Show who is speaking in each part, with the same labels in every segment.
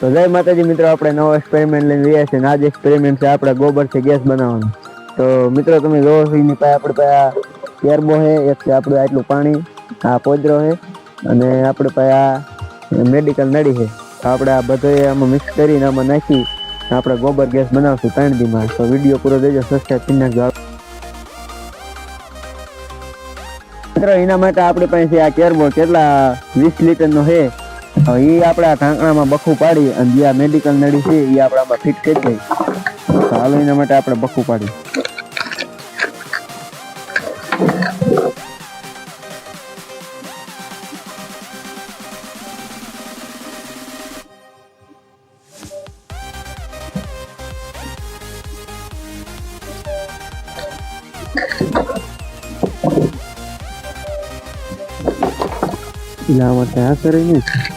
Speaker 1: તો જય માતાજી મિત્રો, આપણે નવો એક્સપેરિમેન્ટ લઈને રહ્યા છીએ આજ એક્સપેરિમેન્ટ છે આપણે ગોબરથી ગેસ બનાવવાનો. તો મિત્રો, તમે જોવો છો એની પાસે આપણે પાસે કેરબો છે, એક છે આપણું આટલું પાણી, આ પોદરો છે અને આપણે પાસે આ મેડિકલ નળી છે. આપણે આ બધો આમાં મિક્સ કરીને આમાં નાખી આપણે ગોબર ગેસ બનાવશું ત્રણ દીમાં. તો વીડિયો પૂરો દેજો સબસ્ક્રાઈબ કરી નાખજો. મિત્રો, એના માટે આપણી પાસે આ કેરબો કેટલા વીસ લીટરનો છે? હવે એ આપણે ઢાંકણામાં બખું પાડી અને જે આ મેડિકલ નળી છે એ આપણામાં ફિટ કરી દઈ તો એના માટે આપણે બખું પાડી એના માટે આ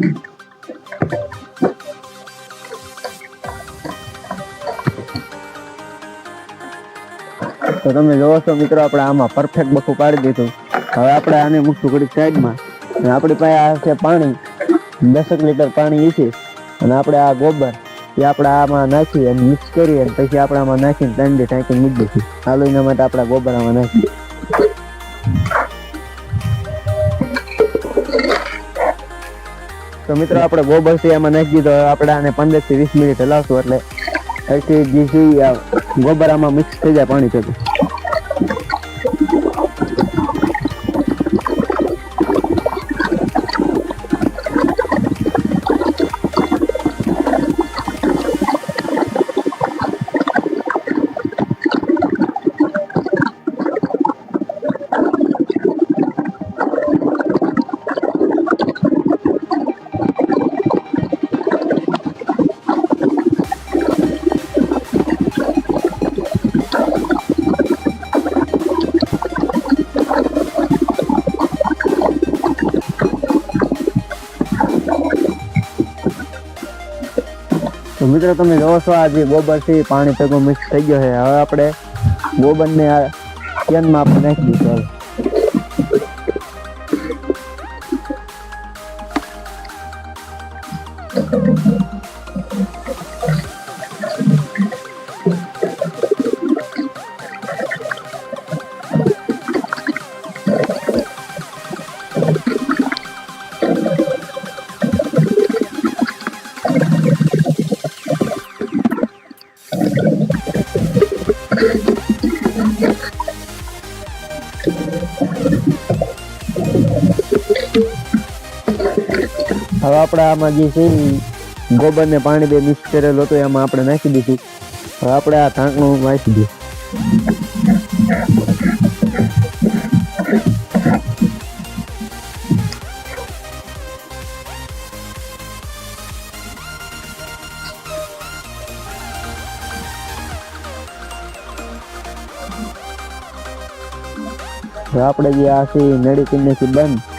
Speaker 1: તો તમે જોવો છો મિત્રો, આપણે આમાં પરફેક્ટ બખું પાડી દીધું. હવે આપણે આને મૂકશું ઘડી સાઈડમાં અને આપણી પાસે આ છે પાણી. દસક લીટર પાણી છે. અને આપણે આ ગોબર, એ આપણે આમાં નાખી અને મિક્સ કરી અને પછી આપણે આમાં નાખીને ત્રણ ટાંકીને મૂકી દઈશું. હાલો એના માટે આપણે ગોબર આમાં નાખી તો મિત્રો આપણે ગોબર છે એમાં નાખી દીધો. આપણે આને પંદરથી વીસ મિનિટ હલાવશું એટલે અહીંથી આ ગોબર આમાં મિક્સ થઈ જાય પાણી થતું તો મિત્રો તમે જોવો છો આ જે પાણી ભેગું મિક્સ થઈ ગયો છે હવે આપણે ગોબરને આ કેનમાં આપણે નાખી દઈશું હવે. હવે આપણે આમાં જે છે ગોબર ને પાણી બે મિક્સ કરેલો હતો, એમાં આપણે નાખી દીધું. હવે આપણે આ ઢાંકણું નાખી દઈએ. આપણે જે આ છે નળી કરી નાખી બંધ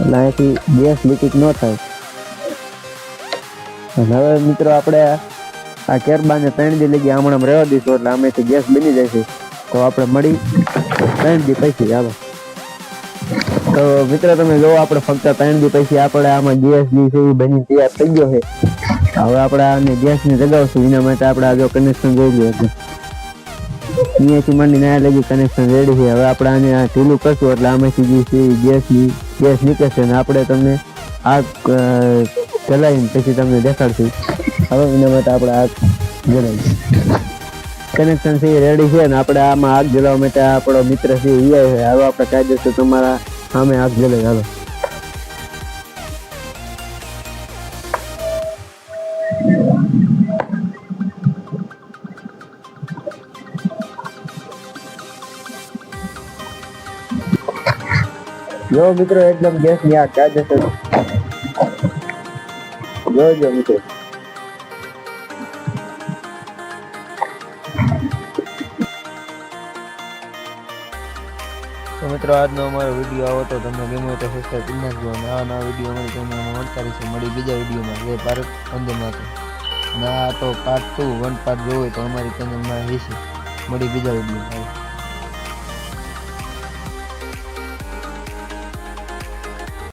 Speaker 1: એટલે અહીંથી ગેસ લીકેજ ન થાય. અને હવે મિત્રો આપણે આ કેરબાને ત્રણ દી લગી હમણાં રહેવા દઈશું એટલે આમેથી ગેસ બની જશે તો આપણે મળી ત્રણ દી પછી ચાલો તો મિત્રો તમે જો આપણે ફક્ત ત્રણ દી પછી આપણે આમાં ગેસ જે છે એ બની તૈયાર થઈ ગયો છે. હવે આપણે આને ગેસને જગાવશું, એના માટે આપણે આ જો કનેક્શન જોઈ એટલે. અહીંયાથી માંડી ના લગી કનેક્શન રેડી છે. હવે આપણે આને આ ઢીલું કરશું એટલે આમાંથી જે ગેસ ગેસ નીકળશે અને આપણે તમને આગ ચલાવીને પછી તમને દેખાડશું. હવે એના માટે આપણે આગ જલાવી કનેક્શન છે રેડી છે ને આપણે આમાં આગ જલાવવા માટે આપણો મિત્ર છે એ હવે આપણે કાયદેસર તમારા સામે આગ જલાવી હાલો. જો મિત્રો એકદમ ગેસની આગ કાયદેસર જોજો મિત્રો. તો મિત્રો આજનો અમારો વીડિયો આવો તો તમને ગમ્યો તો સબસ્ક્રાઈબ કરી નાખજો અને આ નવા વીડિયો અમારી ચેનલમાં મળતા રહેશે. મળી બીજા વિડીયોમાં જે ભારત. વંદે માતરમ. ના તો પાર્ટ ટુ વન પાર્ટ જોવો તો અમારી ચેનલમાં રહેશે. મળી બીજા વિડીયોમાં